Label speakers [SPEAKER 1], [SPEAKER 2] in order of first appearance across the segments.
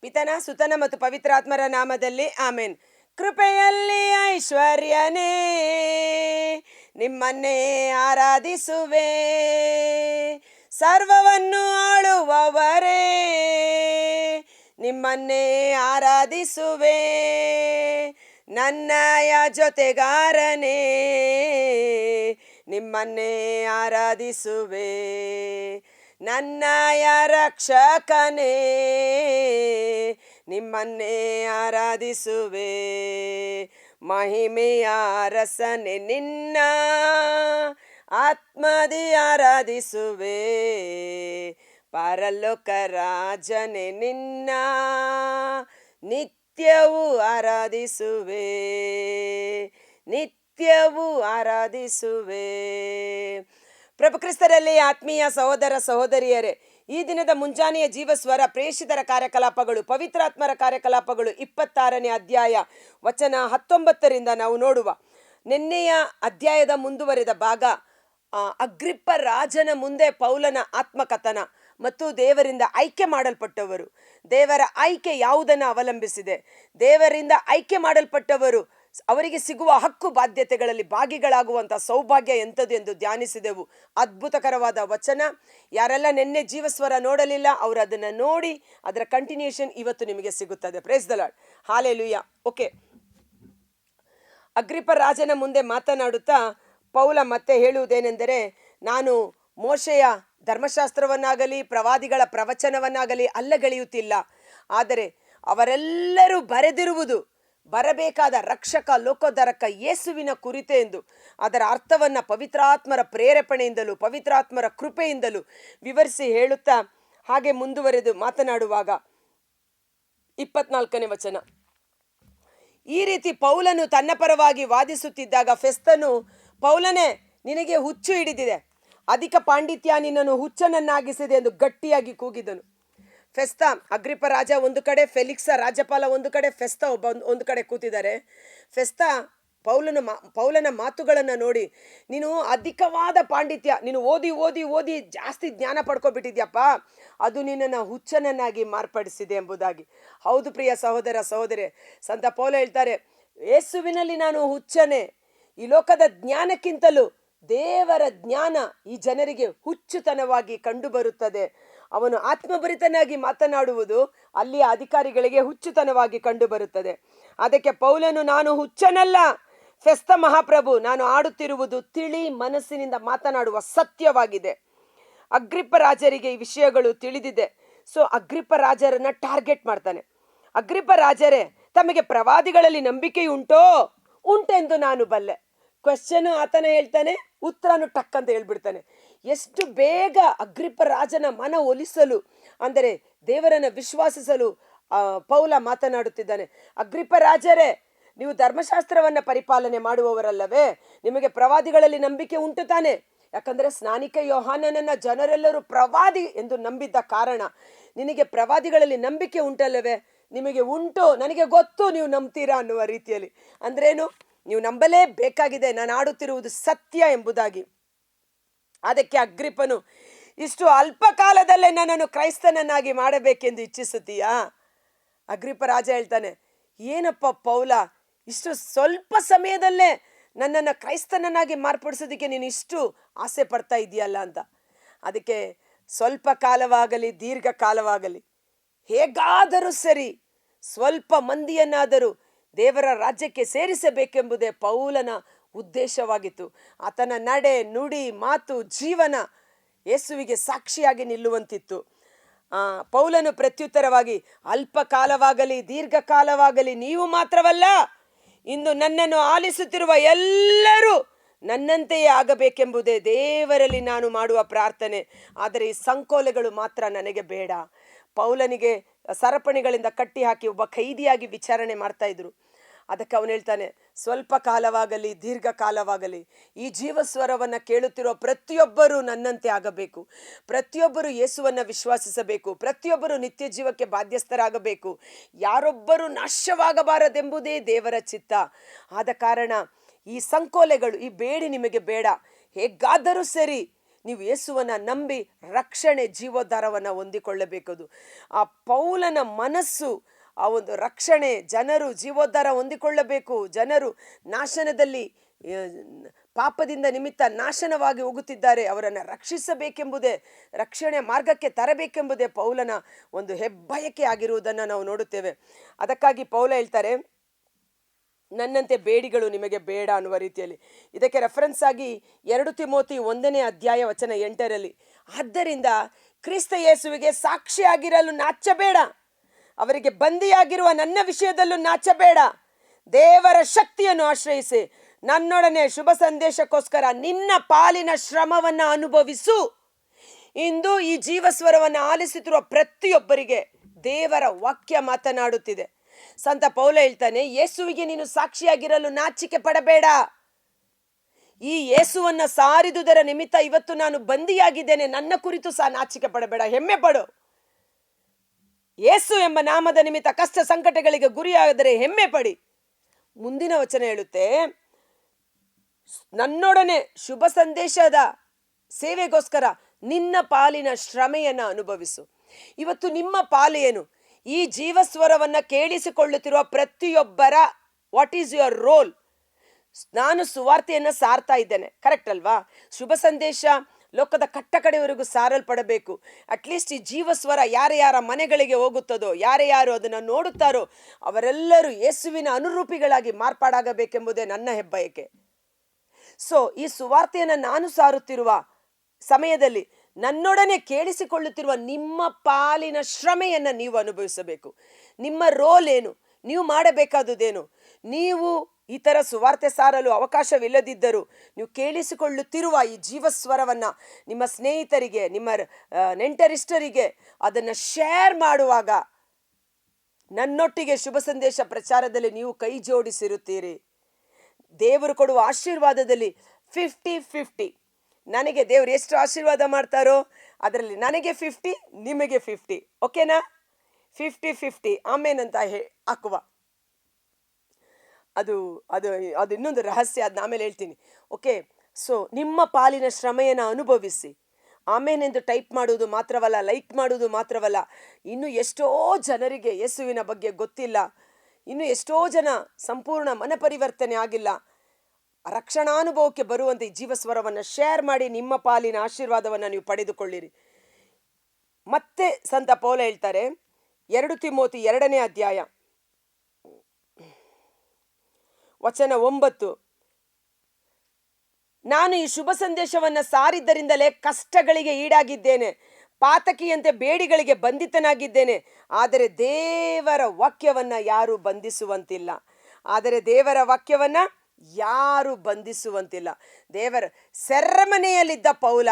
[SPEAKER 1] ಪಿತನ, ಸುತನ ಮತ್ತು ಪವಿತ್ರಾತ್ಮರ ನಾಮದಲ್ಲಿ ಆಮೇನ್. ಕೃಪೆಯಲ್ಲಿ ಐಶ್ವರ್ಯನೇ, ನಿಮ್ಮನ್ನೇ ಆರಾಧಿಸುವೆ. ಸರ್ವವನ್ನು ಆಳುವವರೇ, ನಿಮ್ಮನ್ನೇ ಆರಾಧಿಸುವೆ. ನನ್ನಯ ಜೊತೆಗಾರನೇ, ನಿಮ್ಮನ್ನೇ ಆರಾಧಿಸುವೆ. ನನ್ನಯ ರಕ್ಷಕನೇ ನಿಮ್ಮನ್ನೇ ಆರಾಧಿಸುವೆ. ಮಹಿಮೆಯ ರಸನೆ ನಿನ್ನ ಆತ್ಮದಿ ಆರಾಧಿಸುವೆ. ಪರಲೋಕ ರಾಜನೆ ನಿನ್ನ ನಿತ್ಯವೂ ಆರಾಧಿಸುವೆ. ನಿತ್ಯವೂ ಆರಾಧಿಸುವೆ. ಪ್ರಭು ಕ್ರಿಸ್ತರಲ್ಲಿ ಆತ್ಮೀಯ ಸಹೋದರ ಸಹೋದರಿಯರೇ, ಈ ದಿನದ ಮುಂಜಾನೆಯ ಜೀವಸ್ವರ ಪ್ರೇಷಿತರ ಕಾರ್ಯಕಲಾಪಗಳು, ಪವಿತ್ರಾತ್ಮರ ಕಾರ್ಯಕಲಾಪಗಳು ಇಪ್ಪತ್ತಾರನೇ ಅಧ್ಯಾಯ ವಚನ ಹತ್ತೊಂಬತ್ತರಿಂದ ನಾವು ನೋಡುವ ನಿನ್ನೆಯ ಅಧ್ಯಾಯದ ಮುಂದುವರೆದ ಭಾಗ ಅಗ್ರಿಪ್ಪ ರಾಜನ ಮುಂದೆ ಪೌಲನ ಆತ್ಮಕಥನ ಮತ್ತು ದೇವರಿಂದ ಆಯ್ಕೆ ಮಾಡಲ್ಪಟ್ಟವರು. ದೇವರ ಆಯ್ಕೆ ಯಾವುದನ್ನು ಅವಲಂಬಿಸಿದೆ? ದೇವರಿಂದ ಆಯ್ಕೆ ಮಾಡಲ್ಪಟ್ಟವರು ಅವರಿಗೆ ಸಿಗುವ ಹಕ್ಕು ಬಾಧ್ಯತೆಗಳಲ್ಲಿ ಭಾಗಿಗಳಾಗುವಂಥ ಸೌಭಾಗ್ಯ ಎಂಥದ್ದು ಎಂದು ಧ್ಯಾನಿಸಿದೆವು. ಅದ್ಭುತಕರವಾದ ವಚನ. ಯಾರೆಲ್ಲ ನಿನ್ನೆ ಜೀವಸ್ವರ ನೋಡಲಿಲ್ಲ, ಅವರು ಅದನ್ನು ನೋಡಿ ಅದರ ಕಂಟಿನ್ಯೂಷನ್ ಇವತ್ತು ನಿಮಗೆ ಸಿಗುತ್ತದೆ. ಪ್ರೇಸ್ ದ ಲಾರ್ಡ್ ಹಾಲೆ ಲುಯ್ಯ ಓಕೆ ಅಗ್ರಿಪ ರಾಜನ ಮುಂದೆ ಮಾತನಾಡುತ್ತಾ ಪೌಲ ಮತ್ತೆ ಹೇಳುವುದೇನೆಂದರೆ, ನಾನು ಮೋಶೆಯ ಧರ್ಮಶಾಸ್ತ್ರವನ್ನಾಗಲಿ, ಪ್ರವಾದಿಗಳ ಪ್ರವಚನವನ್ನಾಗಲಿ ಅಲ್ಲಗಳೆಯುತ್ತಿಲ್ಲ. ಆದರೆ ಅವರೆಲ್ಲರೂ ಬರೆದಿರುವುದು ಬರಬೇಕಾದ ರಕ್ಷಕ ಲೋಕೋದರಕ ಯೇಸುವಿನ ಕುರಿತೆ ಎಂದು. ಅದರ ಅರ್ಥವನ್ನು ಪವಿತ್ರಾತ್ಮರ ಪ್ರೇರೇಪಣೆಯಿಂದಲೂ, ಪವಿತ್ರಾತ್ಮರ ಕೃಪೆಯಿಂದಲೂ ವಿವರಿಸಿ ಹೇಳುತ್ತಾ ಹಾಗೆ ಮುಂದುವರೆದು ಮಾತನಾಡುವಾಗ ಇಪ್ಪತ್ನಾಲ್ಕನೇ ವಚನ. ಈ ರೀತಿ ಪೌಲನು ತನ್ನ ಪರವಾಗಿ ವಾದಿಸುತ್ತಿದ್ದಾಗ ಫೆಸ್ತನು, ಪೌಲನೇ, ನಿನಗೆ ಹುಚ್ಚು ಹಿಡಿದಿದೆ. ಅಧಿಕ ಪಾಂಡಿತ್ಯ ನಿನ್ನನ್ನು ಹುಚ್ಚನನ್ನಾಗಿಸಿದೆ ಎಂದು ಗಟ್ಟಿಯಾಗಿ ಕೂಗಿದನು. ಫೆಸ್ತ, ಅಗ್ರಿಪ ರಾಜ ಒಂದು ಕಡೆ, ಫೆಲಿಕ್ಸ ರಾಜ್ಯಪಾಲ ಒಂದು ಕಡೆ, ಫೆಸ್ತ ಒಬ್ಬ ಒಂದು- ಕಡೆ ಕೂತಿದ್ದಾರೆ. ಫೆಸ್ತ, ಪೌಲನ ಮಾ, ಪೌಲನ ಮಾತುಗಳನ್ನು ನೋಡಿ, ನೀನು ಅಧಿಕವಾದ ಪಾಂಡಿತ್ಯ, ನೀನು ಓದಿ ಓದಿ ಓದಿ ಜಾಸ್ತಿ ಜ್ಞಾನ ಪಡ್ಕೊಬಿಟ್ಟಿದ್ಯಪ್ಪ, ಅದು ನಿನ್ನನ್ನು ಹುಚ್ಚನನ್ನಾಗಿ ಮಾರ್ಪಡಿಸಿದೆ ಎಂಬುದಾಗಿ. ಹೌದು ಪ್ರಿಯ ಸಹೋದರ, ಸಹೋದರಿ, ಸಂತ ಪೌಲ ಹೇಳ್ತಾರೆ, ಯೇಸುವಿನಲ್ಲಿ ನಾನು ಹುಚ್ಚನೆ, ಈ ಲೋಕದ ಜ್ಞಾನಕ್ಕಿಂತಲೂ ದೇವರ ಜ್ಞಾನ ಈ ಜನರಿಗೆ ಹುಚ್ಚುತನವಾಗಿ ಕಂಡುಬರುತ್ತದೆ. ಅವನು ಆತ್ಮಭರಿತನಾಗಿ ಮಾತನಾಡುವುದು ಅಲ್ಲಿಯ ಅಧಿಕಾರಿಗಳಿಗೆ ಹುಚ್ಚುತನವಾಗಿ ಕಂಡುಬರುತ್ತದೆ. ಅದಕ್ಕೆ ಪೌಲನು, ನಾನು ಹುಚ್ಚನಲ್ಲ, ಫೆಸ್ತ ಮಹಾಪ್ರಭು, ನಾನು ಆಡುತ್ತಿರುವುದು ತಿಳಿ ಮನಸ್ಸಿನಿಂದ ಮಾತನಾಡುವ ಸತ್ಯವಾಗಿದೆ. ಅಗ್ರಿಪ್ಪ ರಾಜರಿಗೆ ಈ ವಿಷಯಗಳು ತಿಳಿದಿದೆ. ಸೊ, ಅಗ್ರಿಪ್ಪ ರಾಜರನ್ನ ಟಾರ್ಗೆಟ್ ಮಾಡ್ತಾನೆ. ಅಗ್ರಿಪ್ಪ ರಾಜರೇ, ತಮಗೆ ಪ್ರವಾದಿಗಳಲ್ಲಿ ನಂಬಿಕೆ ಉಂಟೋ ಉಂಟೆಂದು ನಾನು ಬಲ್ಲೆ. ಕ್ವೆಶ್ಚನ್ ಆತನ ಹೇಳ್ತಾನೆ, ಉತ್ತರನು ಟಕ್ ಅಂತ ಹೇಳ್ಬಿಡ್ತಾನೆ. ಎಷ್ಟು ಬೇಗ ಅಗ್ರಿಪ್ಪ ರಾಜನ ಮನ ಒಲಿಸಲು, ಅಂದರೆ ದೇವರನ್ನ ವಿಶ್ವಾಸಿಸಲು ಪೌಲ ಮಾತನಾಡುತ್ತಿದ್ದಾನೆ. ಅಗ್ರಿಪ್ಪ ರಾಜರೇ, ನೀವು ಧರ್ಮಶಾಸ್ತ್ರವನ್ನ ಪರಿಪಾಲನೆ ಮಾಡುವವರಲ್ಲವೇ? ನಿಮಗೆ ಪ್ರವಾದಿಗಳಲ್ಲಿ ನಂಬಿಕೆ ಉಂಟು ತಾನೆ? ಯಾಕಂದ್ರೆ ಸ್ನಾನಿಕ ಯೋಹಾನನನ್ನ ಜನರೆಲ್ಲರೂ ಪ್ರವಾದಿ ಎಂದು ನಂಬಿದ್ದ ಕಾರಣ. ನಿನಗೆ ಪ್ರವಾದಿಗಳಲ್ಲಿ ನಂಬಿಕೆ ಉಂಟಲ್ಲವೇ? ನಿಮಗೆ ಉಂಟು? ನನಗೆ ಗೊತ್ತು ನೀವು ನಂಬ್ತೀರಾ ಅನ್ನುವ ರೀತಿಯಲ್ಲಿ. ಅಂದ್ರೇನು? ನೀವು ನಂಬಲೇ ಬೇಕಾಗಿದೆ. ನಾನು ಆಡುತ್ತಿರುವುದು ಸತ್ಯ ಎಂಬುದಾಗಿ. ಅದಕ್ಕೆ ಅಗ್ರಿಪನು ಇಷ್ಟು ಅಲ್ಪ ಕಾಲದಲ್ಲೇ ನನ್ನನ್ನು ಕ್ರೈಸ್ತನನ್ನಾಗಿ ಮಾಡಬೇಕೆಂದು ಇಚ್ಛಿಸುತ್ತೀಯಾ? ಅಗ್ರಿಪ ರಾಜ ಹೇಳ್ತಾನೆ, ಏನಪ್ಪ ಪೌಲ, ಇಷ್ಟು ಸ್ವಲ್ಪ ಸಮಯದಲ್ಲೇ ನನ್ನನ್ನು ಕ್ರೈಸ್ತನನ್ನಾಗಿ ಮಾರ್ಪಡಿಸೋದಕ್ಕೆ ನೀನು ಇಷ್ಟು ಆಸೆ ಪಡ್ತಾ ಇದೆಯಲ್ಲ ಅಂತ. ಅದಕ್ಕೆ ಸ್ವಲ್ಪ ಕಾಲವಾಗಲಿ ದೀರ್ಘ ಕಾಲವಾಗಲಿ ಹೇಗಾದರೂ ಸರಿ, ಸ್ವಲ್ಪ ಮಂದಿಯನ್ನಾದರೂ ದೇವರ ರಾಜ್ಯಕ್ಕೆ ಸೇರಿಸಬೇಕೆಂಬುದೇ ಪೌಲನ ಉದ್ದೇಶವಾಗಿತ್ತು. ಆತನ ನಡೆ, ನುಡಿ, ಮಾತು, ಜೀವನ ಯೇಸುವಿಗೆ ಸಾಕ್ಷಿಯಾಗಿ ನಿಲ್ಲುವಂತಿತ್ತು. ಪೌಲನು ಪ್ರತ್ಯುತ್ತರವಾಗಿ ಅಲ್ಪ ಕಾಲವಾಗಲಿ ದೀರ್ಘಕಾಲವಾಗಲಿ, ನೀವು ಮಾತ್ರವಲ್ಲ, ಇಂದು ನನ್ನನ್ನು ಆಲಿಸುತ್ತಿರುವ ಎಲ್ಲರೂ ನನ್ನಂತೆಯೇ ಆಗಬೇಕೆಂಬುದೇ ದೇವರಲ್ಲಿ ನಾನು ಮಾಡುವ ಪ್ರಾರ್ಥನೆ. ಆದರೆ ಈ ಸಂಕೋಲೆಗಳು ಮಾತ್ರ ನನಗೆ ಬೇಡ. ಪೌಲನಿಗೆ ಸರಪಣಿಗಳಿಂದ ಕಟ್ಟಿ ಹಾಕಿ ಒಬ್ಬ ಖೈದಿಯಾಗಿ ವಿಚಾರಣೆ ಮಾಡ್ತಾ ಇದ್ರು. ಅದಕ್ಕೆ ಅವನು ಹೇಳ್ತಾನೆ, ಸ್ವಲ್ಪ ಕಾಲವಾಗಲಿ ದೀರ್ಘಕಾಲವಾಗಲಿ ಈ ಜೀವಸ್ವರವನ್ನು ಕೇಳುತ್ತಿರುವ ಪ್ರತಿಯೊಬ್ಬರೂ ನನ್ನಂತೆ ಆಗಬೇಕು. ಪ್ರತಿಯೊಬ್ಬರು ಯೇಸುವನ್ನು ವಿಶ್ವಾಸಿಸಬೇಕು. ಪ್ರತಿಯೊಬ್ಬರು ನಿತ್ಯ ಜೀವಕ್ಕೆ ಬಾಧ್ಯಸ್ಥರಾಗಬೇಕು. ಯಾರೊಬ್ಬರು ನಾಶವಾಗಬಾರದೆಂಬುದೇ ದೇವರ ಚಿತ್ತ. ಆದ ಕಾರಣ ಈ ಸಂಕೋಲೆಗಳು, ಈ ಬೇಡಿ ನಿಮಗೆ ಬೇಡ. ಹೇಗಾದರೂ ಸರಿ ನೀವು ಯೇಸುವನ್ನ ನಂಬಿ ರಕ್ಷಣೆ ಜೀವೋದ್ಧಾರವನ್ನು ಹೊಂದಿಕೊಳ್ಳಬೇಕದು. ಆ ಪೌಲನ ಮನಸ್ಸು, ಆ ಒಂದು ರಕ್ಷಣೆ, ಜನರು ಜೀವೋದ್ಧಾರ ಹೊಂದಿಕೊಳ್ಳಬೇಕು. ಜನರು ನಾಶನದಲ್ಲಿ ಪಾಪದಿಂದ ನಿಮಿತ್ತ ನಾಶನವಾಗಿ ಹೋಗುತ್ತಿದ್ದಾರೆ. ಅವರನ್ನು ರಕ್ಷಿಸಬೇಕೆಂಬುದೇ, ರಕ್ಷಣೆ ಮಾರ್ಗಕ್ಕೆ ತರಬೇಕೆಂಬುದೇ ಪೌಲನ ಒಂದು ಹೆಬ್ಬಯಕೆ ಆಗಿರುವುದನ್ನು ನಾವು ನೋಡುತ್ತೇವೆ. ಅದಕ್ಕಾಗಿ ಪೌಲ ಹೇಳ್ತಾರೆ ನನ್ನಂತೆ ಬೇಡಿಗಳು ನಿಮಗೆ ಬೇಡ ಅನ್ನುವ ರೀತಿಯಲ್ಲಿ. ಇದಕ್ಕೆ ರೆಫರೆನ್ಸ್ ಆಗಿ ಎರಡು ತಿಮೋತಿ ಒಂದನೇ ಅಧ್ಯಾಯ ವಚನ ಎಂಟರಲ್ಲಿ, ಆದ್ದರಿಂದ ಕ್ರಿಸ್ತ ಯೇಸುವಿಗೆ ಸಾಕ್ಷಿಯಾಗಿರಲು ನಾಚಬೇಡ. ಅವರಿಗೆ ಬಂದಿಯಾಗಿರುವ ನನ್ನ ವಿಷಯದಲ್ಲೂ ನಾಚಬೇಡ. ದೇವರ ಶಕ್ತಿಯನ್ನು ಆಶ್ರಯಿಸಿ. ನನ್ನೊಡನೆ ಶುಭ ಸಂದೇಶಕ್ಕೋಸ್ಕರ ನಿನ್ನ ಪಾಲಿನ ಶ್ರಮವನ್ನು ಅನುಭವಿಸು. ಇಂದು ಈ ಜೀವಸ್ವರವನ್ನು ಆಲಿಸುತ್ತಿರುವ ಪ್ರತಿಯೊಬ್ಬರಿಗೆ ದೇವರ ವಾಕ್ಯ ಮಾತನಾಡುತ್ತಿದೆ. ಸಂತ ಪೌಲ ಹೇಳ್ತಾನೆ, ಯೇಸುವಿಗೆ ನೀನು ಸಾಕ್ಷಿಯಾಗಿರಲು ನಾಚಿಕೆ ಪಡಬೇಡ. ಈ ಯೇಸುವನ್ನ ಸಾರಿದುದರ ನಿಮಿತ್ತ ಇವತ್ತು ನಾನು ಬಂದಿಯಾಗಿದ್ದೇನೆ. ನನ್ನ ಕುರಿತು ಸಹ ನಾಚಿಕೆ ಪಡಬೇಡ. ಹೆಮ್ಮೆ ಪಡು. ಯೇಸು ಎಂಬ ನಾಮದ ನಿಮಿತ್ತ ಕಷ್ಟ ಸಂಕಟಗಳಿಗೆ ಗುರಿಯಾದರೆ ಹೆಮ್ಮೆ ಪಡಿ. ಮುಂದಿನ ವಚನ ಹೇಳುತ್ತೆ, ನನ್ನೊಡನೆ ಶುಭ ಸಂದೇಶದ ಸೇವೆಗೋಸ್ಕರ ನಿನ್ನ ಪಾಲಿನ ಶ್ರಮೆಯನ್ನು ಅನುಭವಿಸು. ಇವತ್ತು ನಿಮ್ಮ ಪಾಲು ಏನು? ಈ ಜೀವಸ್ವರವನ್ನು ಕೇಳಿಸಿಕೊಳ್ಳುತ್ತಿರುವ ಪ್ರತಿಯೊಬ್ಬರ ವಾಟ್ ಈಸ್ ಯುವರ್ ರೋಲ್ ನಾನು ಸುವಾರ್ತೆಯನ್ನು ಸಾರ್ತಾ ಇದ್ದೇನೆ. ಕರೆಕ್ಟ್ ಅಲ್ವಾ? ಶುಭ ಸಂದೇಶ ಲೋಕದ ಕಟ್ಟ ಕಡೆಯವರೆಗೂ ಸಾರಲ್ಪಡಬೇಕು ಅಟ್ಲೀಸ್ಟ್ ಈ ಜೀವಸ್ವರ ಯಾರ ಯಾರ ಮನೆಗಳಿಗೆ ಹೋಗುತ್ತದೋ, ಯಾರ ಯಾರು ಅದನ್ನು ನೋಡುತ್ತಾರೋ, ಅವರೆಲ್ಲರೂ ಯೇಸುವಿನ ಅನುರೂಪಿಗಳಾಗಿ ಮಾರ್ಪಾಡಾಗಬೇಕೆಂಬುದೇ ನನ್ನ ಹೆಬ್ಬಯಕೆ. ಸೊ ಈ ಸುವಾರ್ತೆಯನ್ನು ನಾನು ಸಾರುತ್ತಿರುವ ಸಮಯದಲ್ಲಿ ನನ್ನೊಡನೆ ಕೇಳಿಸಿಕೊಳ್ಳುತ್ತಿರುವ ನಿಮ್ಮ ಪಾಲಿನ ಶ್ರಮೆಯನ್ನು ನೀವು ಅನುಭವಿಸಬೇಕು. ನಿಮ್ಮ ರೋಲ್ ಏನು? ನೀವು ಮಾಡಬೇಕಾದುದೇನು? ನೀವು ಈ ಥರ ಸುವಾರ್ತೆ ಸಾರಲು ಅವಕಾಶವಿಲ್ಲದಿದ್ದರೂ ನೀವು ಕೇಳಿಸಿಕೊಳ್ಳುತ್ತಿರುವ ಈ ಜೀವಸ್ವರವನ್ನು ನಿಮ್ಮ ಸ್ನೇಹಿತರಿಗೆ, ನಿಮ್ಮ ನೆಂಟರಿಷ್ಟರಿಗೆ ಅದನ್ನು ಶೇರ್ ಮಾಡುವಾಗ ನನ್ನೊಟ್ಟಿಗೆ ಶುಭ ಸಂದೇಶ ಪ್ರಚಾರದಲ್ಲಿ ನೀವು ಕೈ ಜೋಡಿಸಿರುತ್ತೀರಿ. ದೇವರು ಕೊಡುವ ಆಶೀರ್ವಾದದಲ್ಲಿ ಫಿಫ್ಟಿ ಫಿಫ್ಟಿ ನನಗೆ ದೇವರು ಎಷ್ಟು ಆಶೀರ್ವಾದ ಮಾಡ್ತಾರೋ ಅದರಲ್ಲಿ ನನಗೆ ಫಿಫ್ಟಿ ನಿಮಗೆ ಫಿಫ್ಟಿ ಓಕೆನಾ ಫಿಫ್ಟಿ ಫಿಫ್ಟಿ ಆಮೇನಂತ ಹೇ, ಹಾಕುವ. ಅದು ಅದು ಅದು ಇನ್ನೊಂದು ರಹಸ್ಯ ಅದನ್ನ ಆಮೇಲೆ ಹೇಳ್ತೀನಿ. ಓಕೆ ಸೊ ನಿಮ್ಮ ಪಾಲಿನ ಶ್ರಮೆಯನ್ನು ಅನುಭವಿಸಿ. ಆಮೇನೆಂದು ಟೈಪ್ ಮಾಡುವುದು ಮಾತ್ರವಲ್ಲ, ಲೈಕ್ ಮಾಡುವುದು ಮಾತ್ರವಲ್ಲ. ಇನ್ನು ಎಷ್ಟೋ ಜನರಿಗೆ ಯೇಸುವಿನ ಬಗ್ಗೆ ಗೊತ್ತಿಲ್ಲ. ಇನ್ನು ಎಷ್ಟೋ ಜನ ಸಂಪೂರ್ಣ ಮನಪರಿವರ್ತನೆ ಆಗಿಲ್ಲ. ರಕ್ಷಣಾನುಭವಕ್ಕೆ ಬರುವಂತೆ ಈ ಜೀವಸ್ವರವನ್ನು ಶೇರ್ ಮಾಡಿ ನಿಮ್ಮ ಪಾಲಿನ ಆಶೀರ್ವಾದವನ್ನು ನೀವು ಪಡೆದುಕೊಳ್ಳಿರಿ. ಮತ್ತೆ ಸಂತ ಪೌಲ ಹೇಳ್ತಾರೆ, ಎರಡು ತಿಮೋತಿ ಎರಡನೇ ಅಧ್ಯಾಯ, ವಚನ ಒಂಬತ್ತು. ನಾನು ಈ ಶುಭ ಸಂದೇಶವನ್ನು ಸಾರಿದ್ದರಿಂದಲೇ ಕಷ್ಟಗಳಿಗೆ ಈಡಾಗಿದ್ದೇನೆ, ಪಾತಕಿಯಂತೆ ಬೇಡಿಗಳಿಗೆ ಬಂಧಿತನಾಗಿದ್ದೇನೆ, ಆದರೆ ದೇವರ ವಾಕ್ಯವನ್ನು ಯಾರೂ ಬಂಧಿಸುವಂತಿಲ್ಲ. ಆದರೆ ದೇವರ ವಾಕ್ಯವನ್ನ ಯಾರು ಬಂಧಿಸುವಂತಿಲ್ಲ. ದೇವರ ಸೆರೆಮನೆಯಲ್ಲಿದ್ದ ಪೌಲ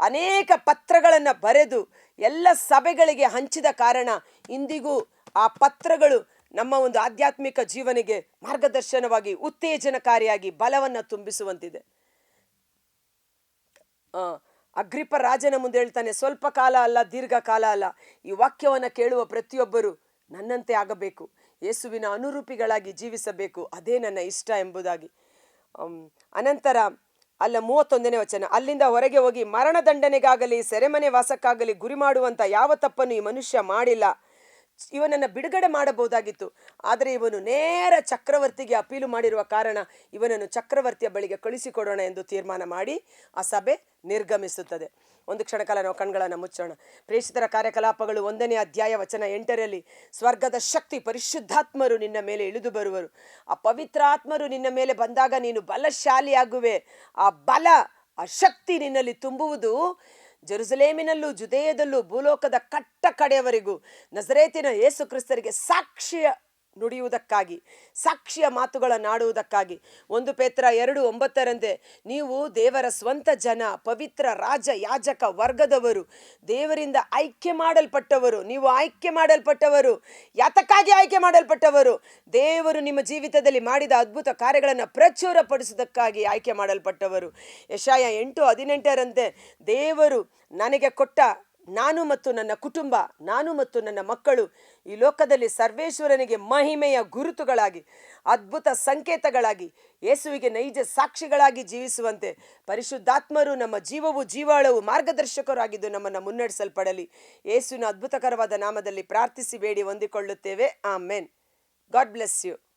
[SPEAKER 1] ಅನೇಕ ಪತ್ರಗಳನ್ನು ಬರೆದು ಎಲ್ಲ ಸಭೆಗಳಿಗೆ ಹಂಚಿದ ಕಾರಣ ಇಂದಿಗೂ ಆ ಪತ್ರಗಳು ನಮ್ಮ ಒಂದು ಆಧ್ಯಾತ್ಮಿಕ ಜೀವನಿಗೆ ಮಾರ್ಗದರ್ಶನವಾಗಿ ಉತ್ತೇಜನಕಾರಿಯಾಗಿ ಬಲವನ್ನು ತುಂಬಿಸುವಂತಿದೆ. ಅಗ್ರಿಪ ರಾಜನ ಮುಂದೆ ಹೇಳ್ತಾನೆ, ಸ್ವಲ್ಪ ಕಾಲ ಅಲ್ಲ, ದೀರ್ಘಕಾಲ ಅಲ್ಲ. ಈ ವಾಕ್ಯವನ್ನು ಕೇಳುವ ಪ್ರತಿಯೊಬ್ಬರು ನನ್ನಂತೆ ಆಗಬೇಕು. ಯೇಸುವಿನ ಅನುರೂಪಿಗಳಾಗಿ ಜೀವಿಸಬೇಕು. ಅದೇ ನನ್ನ ಇಷ್ಟ ಎಂಬುದಾಗಿ. ಅನಂತರ ಅಲ್ಲ, ಮೂವತ್ತೊಂದನೇ ವಚನ. ಅಲ್ಲಿಂದ ಹೊರಗೆ ಹೋಗಿ ಮರಣದಂಡನೆಗಾಗಲಿ, ಸೆರೆಮನೆ ವಾಸಕ್ಕಾಗಲಿ ಗುರಿ ಮಾಡುವಂಥ ಯಾವ ತಪ್ಪನ್ನು ಈ ಮನುಷ್ಯ ಮಾಡಿಲ್ಲ. ಇವನನ್ನು ಬಿಡುಗಡೆ ಮಾಡಬಹುದಾಗಿತ್ತು. ಆದರೆ ಇವನು ನೇರ ಚಕ್ರವರ್ತಿಗೆ ಅಪೀಲು ಮಾಡಿರುವ ಕಾರಣ ಇವನನ್ನು ಚಕ್ರವರ್ತಿಯ ಬಳಿಗೆ ಕಳಿಸಿಕೊಡೋಣ ಎಂದು ತೀರ್ಮಾನ ಮಾಡಿ ಆ ಸಭೆ ನಿರ್ಗಮಿಸುತ್ತದೆ. ಒಂದು ಕ್ಷಣಕಾಲ ನಾವು ಕಣ್ಗಳನ್ನು ಮುಚ್ಚೋಣ. ಪ್ರೇಷಿತರ ಕಾರ್ಯಕಲಾಪಗಳು ಒಂದನೇ ಅಧ್ಯಾಯ ವಚನ ಎಂಟರಲ್ಲಿ ಸ್ವರ್ಗದ ಶಕ್ತಿ ಪರಿಶುದ್ಧಾತ್ಮರು ನಿನ್ನ ಮೇಲೆ ಇಳಿದು ಬರುವರು. ಆ ಪವಿತ್ರಾತ್ಮರು ನಿನ್ನ ಮೇಲೆ ಬಂದಾಗ ನೀನು ಬಲಶಾಲಿಯಾಗುವೆ. ಆ ಬಲ, ಆ ಶಕ್ತಿ ನಿನ್ನಲ್ಲಿ ತುಂಬುವುದು ಜೆರುಸಲೇಮಿನಲ್ಲೂ ಜುದೇಯದಲ್ಲೂ ಭೂಲೋಕದ ಕಟ್ಟ ಕಡೆಯವರೆಗೂ ನಜರೇತಿನ ಯೇಸು ಕ್ರಿಸ್ತರಿಗೆ ಸಾಕ್ಷಿಯ ನುಡಿಯುವುದಕ್ಕಾಗಿ, ಸಾಕ್ಷಿಯ ಮಾತುಗಳನ್ನಾಡುವುದಕ್ಕಾಗಿ ಒಂದು ಪೇತ್ರ ಎರಡು ಒಂಬತ್ತರಂತೆ, ನೀವು ದೇವರ ಸ್ವಂತ ಜನ, ಪವಿತ್ರ ರಾಜ ಯಾಜಕ ವರ್ಗದವರು, ದೇವರಿಂದ ಆಯ್ಕೆ ಮಾಡಲ್ಪಟ್ಟವರು, ನೀವು ಆಯ್ಕೆ ಮಾಡಲ್ಪಟ್ಟವರು, ಯಾತಕ್ಕಾಗಿ ಆಯ್ಕೆ ಮಾಡಲ್ಪಟ್ಟವರು, ದೇವರು ನಿಮ್ಮ ಜೀವಿತದಲ್ಲಿ ಮಾಡಿದ ಅದ್ಭುತ ಕಾರ್ಯಗಳನ್ನು ಪ್ರಚುರಪಡಿಸುವುದಕ್ಕಾಗಿ ಆಯ್ಕೆ ಮಾಡಲ್ಪಟ್ಟವರು. ಯಶಾಯ ಎಂಟು ಹದಿನೆಂಟರಂತೆ, ದೇವರು ನನಗೆ ಕೊಟ್ಟ ನಾನು ಮತ್ತು ನನ್ನ ಕುಟುಂಬ, ನಾನು ಮತ್ತು ನನ್ನ ಮಕ್ಕಳು ಈ ಲೋಕದಲ್ಲಿ ಸರ್ವೇಶ್ವರನಿಗೆ ಮಹಿಮೆಯ ಗುರುತುಗಳಾಗಿ, ಅದ್ಭುತ ಸಂಕೇತಗಳಾಗಿ, ಯೇಸುವಿಗೆ ನೈಜ ಸಾಕ್ಷಿಗಳಾಗಿ ಜೀವಿಸುವಂತೆ ಪರಿಶುದ್ಧಾತ್ಮರು ನಮ್ಮ ಜೀವವು ಜೀವಾಳವು ಮಾರ್ಗದರ್ಶಕರಾಗಿದ್ದು ನಮ್ಮನ್ನು ಮುನ್ನಡೆಸಲ್ಪಡಲಿ. ಯೇಸುವಿನ ಅದ್ಭುತಕರವಾದ ನಾಮದಲ್ಲಿ ಪ್ರಾರ್ಥಿಸಿ, ಬೇಡಿ, ಹೊಂದಿಕೊಳ್ಳುತ್ತೇವೆ. ಆ ಮೆನ್ ಗಾಡ್ ಬ್ಲೆಸ್ ಯು.